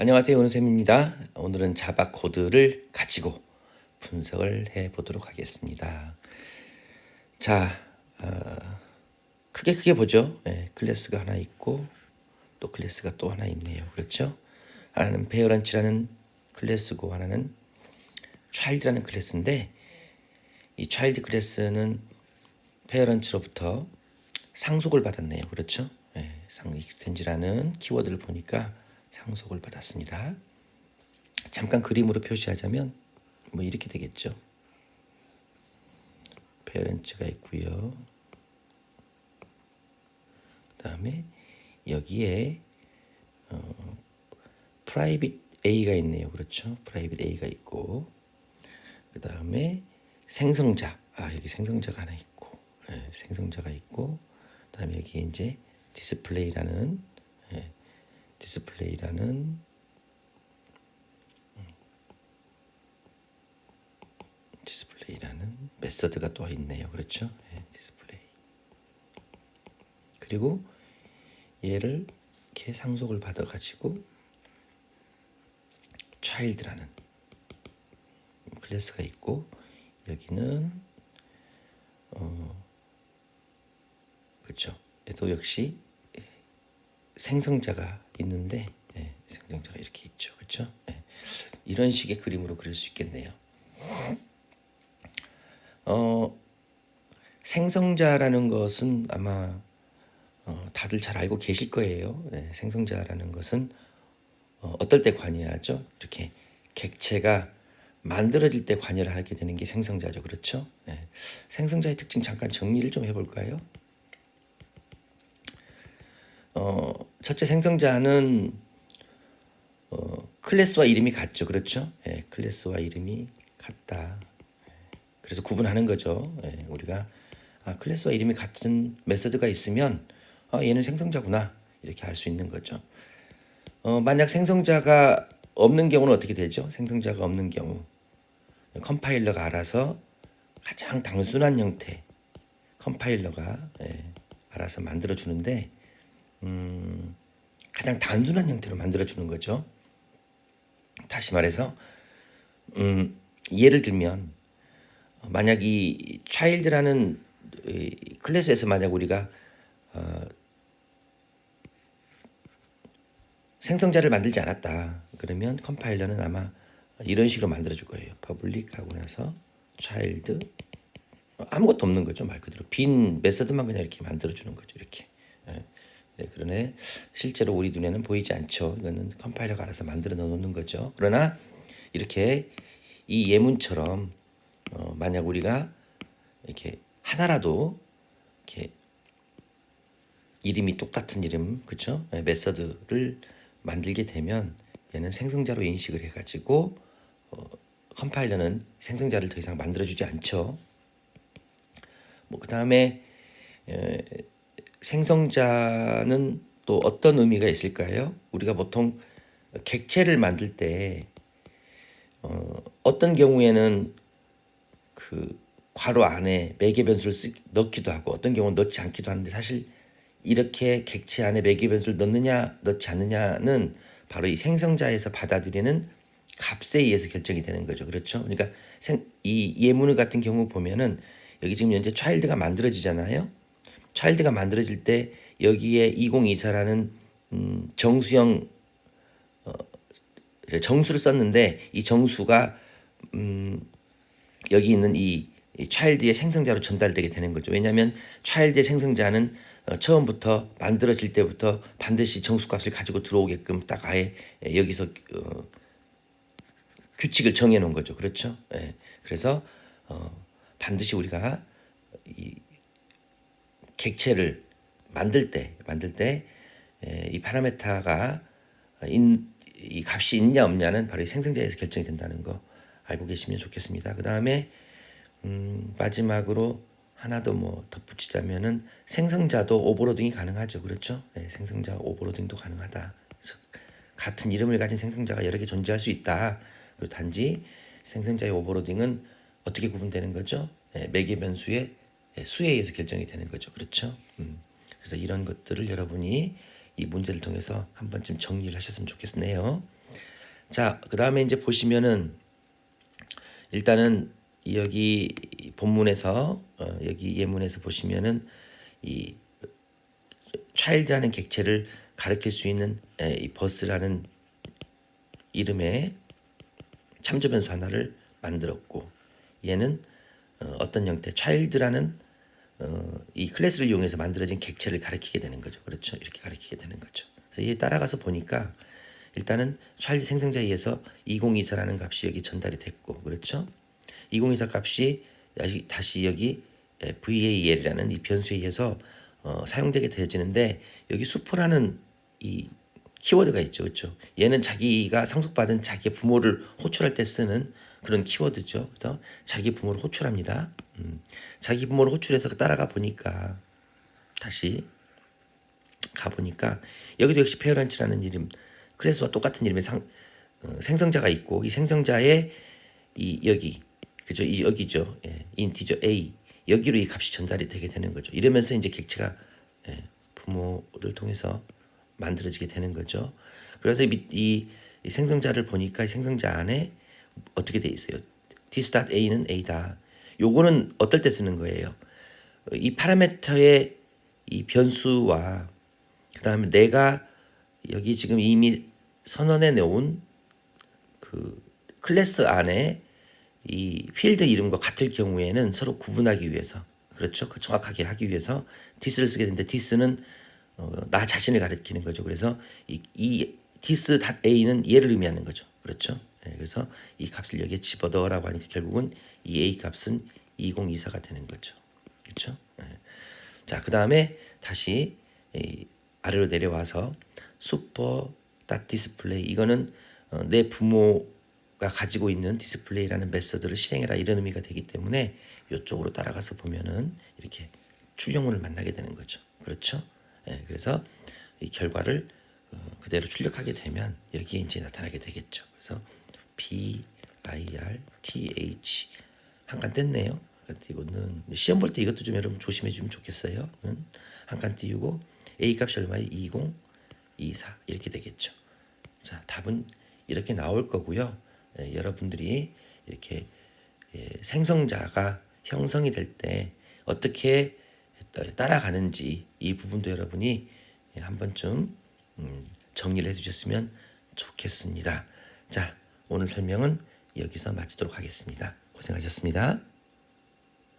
안녕하세요. 오은쌤입니다. 오늘은 자바 코드를 가지고 분석을 해 보도록 하겠습니다. 자, 어, 크게 크게 보죠. 예, 클래스가 하나 있고 또 클래스가 또 하나 있네요. 그렇죠? 하나는 페어런치라는 클래스고 하나는 차일드라는 클래스인데 이 차일드 클래스는 페어런츠로부터 상속을 받았네요. 그렇죠? 예, 상 익스텐지라는 키워드를 보니까 상속을 받았습니다. 잠깐 그림으로 표시하자면 뭐 이렇게 되겠죠. 페어런츠가 있고요. 그다음에 여기에 어, 프라이빗 A가 있네요. 그렇죠? 프라이빗 A가 있고 그다음에 생성자 아 여기 생성자가 하나 있고 예, 생성자가 있고 그다음에 여기 이제 디스플레이라는 예, 디스플레이라는 음, 디스플레이라는 메서드가 또 있네요. 그렇죠? 예, 디스플레이. 그리고 얘를 이렇게 상속을 받아 가지고 child라는 클래스가 있고 여기는 어 그렇죠. 또 역시 생성자가 있는데 예, 생성자가 이렇게 있죠. 그렇죠? 예, 이런 식의 그림으로 그릴 수 있겠네요. 어, 생성자라는 것은 아마 어, 다들 잘 알고 계실 거예요. 예, 생성자라는 것은 어, 어떨 때 관여하죠? 이렇게 객체가 만들어질 때 관여를 하게 되는 게 생성자죠. 그렇죠? 예, 생성자의 특징 잠깐 정리를 좀 해볼까요? 어, 첫째 생성자는 어, 클래스와 이름이 같죠. 그렇죠? 예, 클래스와 이름이 같다. 그래서 구분하는 거죠. 예, 우리가 아, 클래스와 이름이 같은 메서드가 있으면 아, 얘는 생성자구나 이렇게 알 수 있는 거죠. 어, 만약 생성자가 없는 경우는 어떻게 되죠? 생성자가 없는 경우 컴파일러가 알아서 가장 단순한 형태 컴파일러가 예, 알아서 만들어 주는데 음, 가장 단순한 형태로 만들어 주는 거죠. 다시 말해서 음, 예를 들면 만약 이이 클래스에서 만약 우리가 어, 생성자를 만들지 않았다. 그러면 컴파일러는 아마 이런 식으로 만들어 줄 거예요. 퍼블릭 하고 나서 child 아무것도 없는 거죠. 말 그대로 빈 메서드만 그냥 이렇게 만들어 주는 거죠. 이렇게. 그러네 실제로 우리 눈에는 보이지 않죠. 이거는 컴파일러가 알아서 만들어 놓는 거죠. 그러나 이렇게 이 예문처럼 어, 만약 우리가 이렇게 하나라도 이렇게 이름이 똑같은 이름, 그렇죠? 네, 메서드를 만들게 되면 얘는 생성자로 인식을 해가지고 어, 컴파일러는 생성자를 더 이상 만들어주지 않죠. 뭐 그 다음에 생성자는 또 어떤 의미가 있을까요? 우리가 보통 객체를 만들 때 어, 어떤 경우에는 그 괄호 안에 매개 변수를 쓰, 넣기도 하고 어떤 경우는 넣지 않기도 하는데 사실 이렇게 객체 안에 매개 변수를 넣느냐 넣지 않느냐는 바로 이 생성자에서 받아들이는 값에 의해서 결정이 되는 거죠. 그렇죠? 그러니까 생, 이 예문을 같은 경우 보면은 여기 지금 현재 차일드가 만들어지잖아요. 차일드가 만들어질 때 여기에 2024라는 음, 정수형 어, 정수를 썼는데 이 정수가 음, 여기 있는 이, 이 차일드의 생성자로 전달되게 되는 거죠. 왜냐하면 차일드의 생성자는 어, 처음부터 만들어질 때부터 반드시 정수값을 가지고 들어오게끔 딱 아예 여기서 어, 규칙을 정해 놓은 거죠. 그렇죠? 예. 그래서 어, 반드시 우리가 이 객체를 만들 때 만들 때이 예, 파라메타가 인, 이 값이 있냐 없냐는 바로 이 생성자에서 결정이 된다는 거 알고 계시면 좋겠습니다. 그 다음에 음, 마지막으로 하나 더 뭐 덧붙이자면은 생성자도 오버로딩이 가능하죠. 그렇죠? 네, 생성자 오버로딩도 가능하다. 같은 이름을 가진 생성자가 여러 개 존재할 수 있다. 그리고 단지 생성자의 오버로딩은 어떻게 구분되는 거죠? 네, 매개 변수의 수에 의해서 결정이 되는 거죠. 그렇죠? 음. 그래서 이런 것들을 여러분이 이 문제를 통해서 한 번쯤 정리를 하셨으면 좋겠네요. 자, 그 다음에 이제 보시면은 일단은 여기 본문에서 어, 여기 예문에서 보시면은 이 child라는 객체를 가리킬 수 있는 에, 이 버스라는 이름의 참조 변수 하나를 만들었고 얘는 어, 어떤 형태 child라는 어, 이 클래스를 이용해서 만들어진 객체를 가리키게 되는 거죠. 그렇죠? 이렇게 가리키게 되는 거죠. 그래서 얘 따라가서 보니까 일단은 child 생성자에 의해서 2024라는 값이 여기 전달이 됐고 그렇죠? 2024 값이 다시- 여기 에, VAL이라는 이 변수에 의해서 어, 사용되게 되어지는데 여기 수포라는 이 키워드가 있죠, 그렇죠? 얘는 자기가 상속받은 자기의 부모를 호출할 때 쓰는 그런 키워드죠. 그래서 자기 부모를 호출합니다. 음, 자기 부모를 호출해서 따라가 보니까 다시 가 보니까 여기도 역시 페어런츠라는 이름 클래스와 똑같은 이름의 상, 어, 생성자가 있고 이 생성자의 이 여기 그죠? 이 여기죠. 예, 인티저 a. 여기로 이 값이 전달이 되게 되는 거죠. 이러면서 이제 객체가 예, 부모를 통해서 만들어지게 되는 거죠. 그래서 이, 이, 이 생성자를 보니까 이 생성자 안에 어떻게 돼 있어요? This.a는 a다. 요거는 어떨 때 쓰는 거예요? 어, 이 파라미터의 이 변수와 그 다음에 내가 여기 지금 이미 선언해 놓은 그 클래스 안에 이 필드 이름과 같을 경우에는 서로 구분하기 위해서 그렇죠? 그 정확하게 하기 위해서 디스를 쓰게 되는데 디스는 어, 나 자신을 가리키는 거죠. 그래서 이, 이 디스 a는 얘를 의미하는 거죠. 그렇죠? 예, 그래서 이 값을 여기에 집어넣으라고 하니까 결국은 이 a 값은 2024가 되는 거죠 그렇죠 예. 자, 그 다음에 다시 이 아래로 내려와서 슈퍼 닷 디스플레이 이거는 어, 내 부모가 가지고 있는 디스플레이라는 메서드를 실행해라 이런 의미가 되기 때문에 이쪽으로 따라가서 보면은 이렇게 출력문을 만나게 되는 거죠. 그렇죠? 예, 그래서 이 결과를 어, 그대로 출력하게 되면 여기에 이제 나타나게 되겠죠. 그래서 B I R T H 한칸 뗐네요. 그래서 이거는 시험 볼 때 이것도 좀 여러분 조심해 주면 좋겠어요. 한칸 띄우고 A 값이 얼마예요? 20, 24 이렇게 되겠죠. 자, 답은 이렇게 나올 거고요. 예, 여러분들이 이렇게 예, 생성자가 형성이 될 때 어떻게 따- 따라가는지 이 부분도 여러분이 예, 한 번쯤 음, 정리를 해주셨으면 좋겠습니다. 자, 오늘 설명은 여기서 마치도록 하겠습니다. 고생하셨습니다.